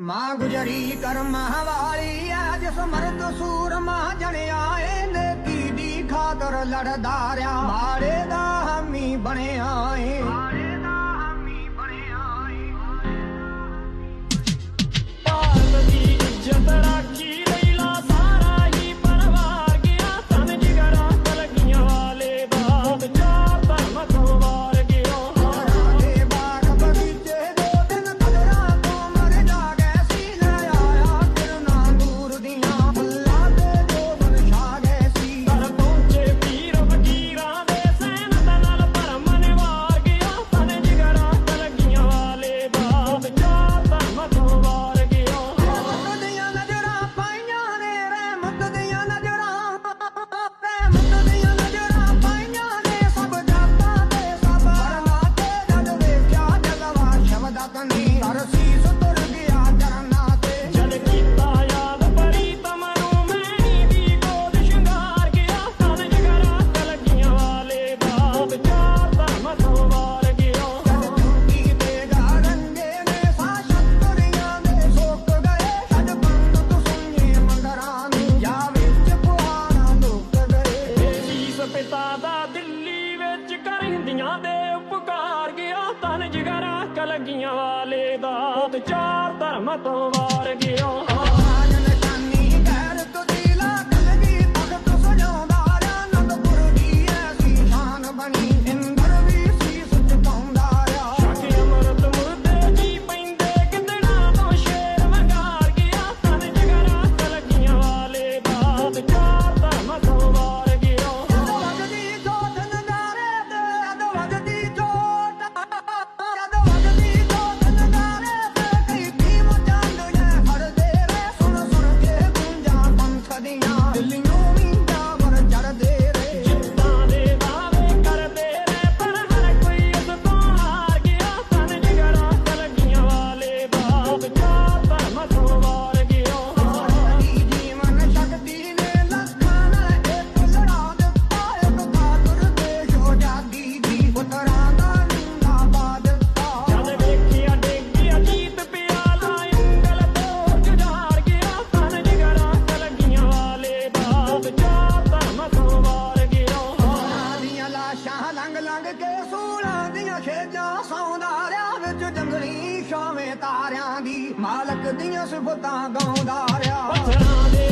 ਮਾਂ ਗੁਜਰੀ ਕਰਮਾਂ ਵਾਲੀ ਅੱਜ ਸਮਰਦ ਸੂਰਮਾ ਜਣਿਆ ਏ ਨੇਕੀ ਦੀ ਖਾਤਰ ਲੜਦਾ ਰਿਆ। ਮਾਰੇ ਦਾ ਹਮੀ ਬਣਿਆ ਏ। You. ਕਲਗੀਆਂ ਵਾਲੇ ਦਾ ਤੇ ਚਾਰ ਧਰਮ ਤੋਂ ਵਾਰ ਗਿਆ ਸੌਂਦਾਰਿਆਂ ਵਿੱਚ ਜੰਗਲੀ ਛਾਵੇਂ ਤਾਰਿਆਂ ਦੀ। ਮਾਲਕ ਦੀਆਂ ਸਿਫਤਾਂ ਗਾਉਂਦਾ ਰਿਹਾ ਪੱਥਰਾਂ ਦੇ